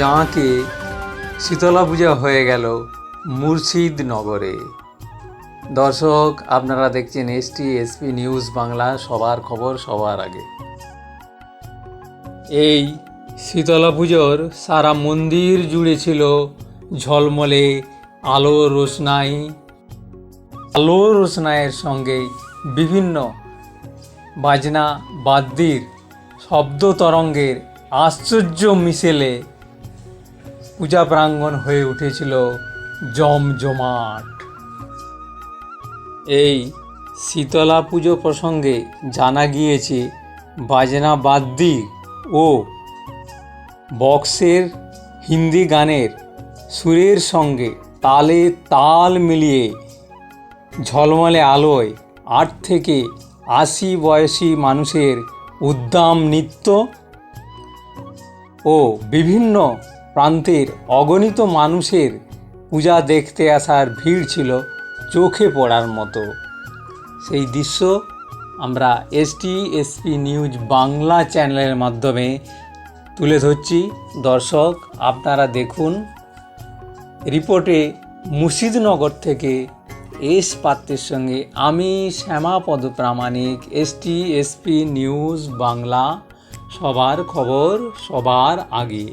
জাঁকে শীতলা পূজা হয়ে গেল মুর্শিদনগরে দর্শক, আপনারা দেখছেন এসটি এসপি নিউজ বাংলা, সবার খবর সবার আগে। এই শীতলা পুজোর সারা মন্দির জুড়ে ছিল ঝলমলে আলো রোশনাই। আলো রোশনাইয়ের সঙ্গে বিভিন্ন বাজনা, বাদ্যির, শব্দ তরঙ্গের আশ্চর্য মিশেলে পূজা প্রাঙ্গণ হয়ে উঠেছিল জমজমাট। এই শীতলা পুজো প্রসঙ্গে জানা গিয়েছে, বাজনা বাদ্যি ও বক্সের হিন্দি গানের সুরের সঙ্গে তালে তাল মিলিয়ে ঝলমলে আলোয় আট থেকে আশি বয়সী মানুষের উদ্দাম নৃত্য ও বিভিন্ন প্রান্তের অগণিত মানুষের পূজা দেখতে আসার ভিড় ছিল চোখে পড়ার মতো। সেই দৃশ্য আমরা এসটি এসপি নিউজ বাংলা চ্যানেলের মাধ্যমে তুলে ধরছি। দর্শক, আপনারা দেখুন, রিপোর্টে মুর্শিদনগর থেকে এস পাত্রের সঙ্গে আমি Shyamapada Pramanik ST SP news Bangla, সবার খবর সবার আগে।